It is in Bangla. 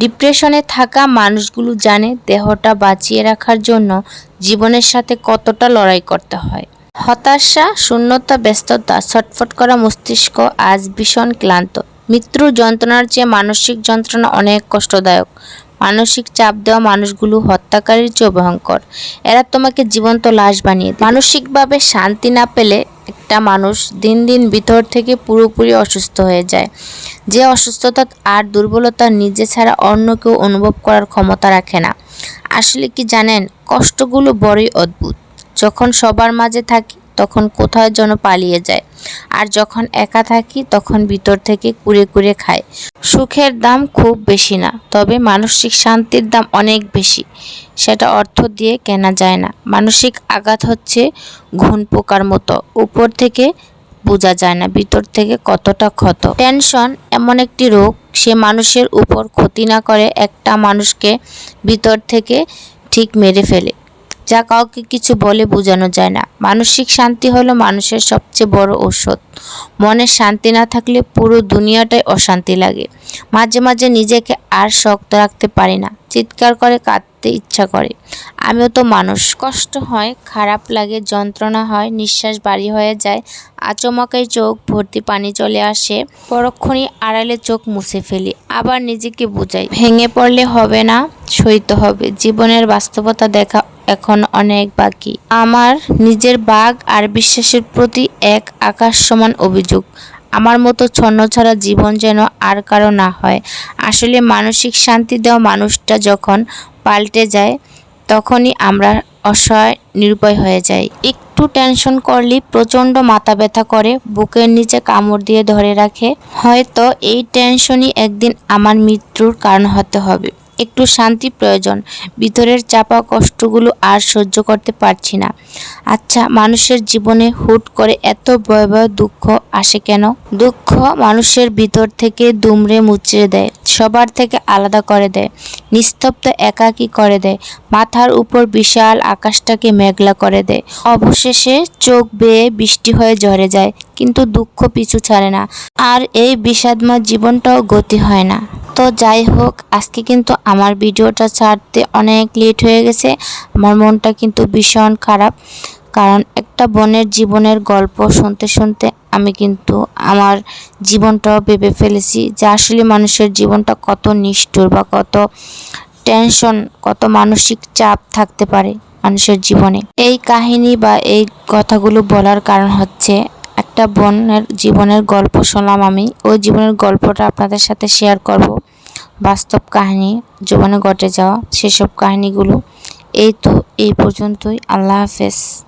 ডিপ্রেশনে থাকা মানুষগুলো জানে দেহটা বাঁচিয়ে রাখার জন্য জীবনের সাথে কতটা লড়াই করতে হয়। হতাশা, শূন্যতা, ব্যস্ততা, ছটফট করা মস্তিষ্ক আজ ভীষণ ক্লান্ত। মৃত্যুর যন্ত্রণার চেয়ে মানসিক যন্ত্রণা অনেক কষ্টদায়ক। মানসিক চাপ দেওয়া মানুষগুলো হত্যাকারীর চেয়ে ভয়ঙ্কর। এরা তোমাকে জীবন্ত লাশ বানিয়ে। মানসিকভাবে শান্তি না পেলে একটা মানুষ দিন দিন ভিতর থেকে পুরোপুরি অসুস্থ হয়ে যায়। যে অসুস্থতা আর দুর্বলতা নিজে ছাড়া অন্য কেউ অনুভব করার ক্ষমতা রাখে না। আসলে কি জানেন, কষ্টগুলো বড়ই অদ্ভুত। যখন সবার মাঝে থাকি, তখন কোথায় যেন পালিয়ে যায়। আর যখন একা থাকি, তখন ভিতর থেকে কুড়ে কুড়ে খায় সুখের দাম খুব বেশি না, তবে মানসিক শান্তির দাম অনেক বেশি। সেটা অর্থ দিয়ে কেনা যায় না। মানসিক আঘাত হচ্ছে ঘুণ পোকার মতো। উপর থেকে বোঝা যায় না ভিতর থেকে কতটা ক্ষত। টেনশন এমন একটি রোগ, সে মানুষের উপর ক্ষতি না করে একটা মানুষকে ভিতর থেকে ঠিক মেরে ফেলে। যা কাউকে কিছু বলে বোঝানো যায় না। মানসিক শান্তি হলো মানুষের সবচেয়ে বড় ঔষধ। মনের শান্তি না থাকলে পুরো দুনিয়াটাই অশান্তি লাগে। মাঝে মাঝে নিজেকে আর শক্ত রাখতে পারি না। চিৎকার করে কাঁদতে ইচ্ছা করে। আমিও তো মানুষ। কষ্ট হয়, খারাপ লাগে, যন্ত্রণা হয়, নিঃশ্বাস বাড়ি হয়ে যায়, আচমকাই চোখ ভর্তি পানি চলে আসে। পরক্ষণই আড়ালে চোখ মুছে ফেলি, আবার নিজেকে বুঝাই। ভেঙে পড়লে হবে না, সইতে হবে। জীবনের বাস্তবতা দেখা এখন অনেক বাকি। আমার নিজের বাঘ আর বিশ্বাসের প্রতি এক আকাশ সমান অভিযোগ। আমার মতো ছন্ন ছাড়া জীবন যেন আর কারও না হয়। আসলে মানসিক শান্তি দেওয়া মানুষটা যখন পাল্টে যায়, তখনই আমরা অসহায়, নিরুপায় হয়ে যাই। একটু টেনশন করলেই প্রচণ্ড মাথা ব্যথা করে, বুকের নিচে কামড় দিয়ে ধরে রাখে। হয়তো এই টেনশনই একদিন আমার মৃত্যুর কারণ হতে হবে। একটু শান্তি প্রয়োজন। ভিতরের চাপা কষ্টগুলো আর সহ্য করতে পারছি না। আচ্ছা মানুষের জীবনে হুট করে এত ভয়াবহ দুঃখ আসে কেন? দুঃখ মানুষের ভিতর থেকে দুমড়ে মুচড়ে দেয়, সবার থেকে আলাদা করে দেয়, নিস্তব্ধ একাকী করে দেয়, মাথার উপর বিশাল আকাশটাকে মেঘলা করে দেয়। অবশেষে চোখ বেয়ে বৃষ্টি হয়ে ঝরে যায়, কিন্তু দুঃখ পিছু ছাড়ে না, আর এই বিষাদময় জীবনটাও গতি হয় না। তো যাই হোক, আজকে কিন্তু আমার ভিডিওটা ছাড়তে অনেক লেট হয়ে গেছে। আমার মনটা কিন্তু ভীষণ খারাপ। কারণ একটা বোনের জীবনের গল্প শুনতে শুনতে আমি কিন্তু আমার জীবনটাও ভেবে ফেলেছি যে আসলে মানুষের জীবনটা কত নিষ্ঠুর বা কত টেনশন কত মানসিক চাপ থাকতে পারে মানুষের জীবনে। এই কাহিনী বা এই কথাগুলো বলার কারণ হচ্ছে একটা বোনের জীবনের গল্প শোনাম আমি। ওই জীবনের গল্পটা আপনাদের সাথে শেয়ার করব। বাস্তব কাহিনী, জীবনে ঘটে যাওয়া সেসব কাহিনীগুলো। এই তো, এই পর্যন্তই। আল্লাহ হাফেজ।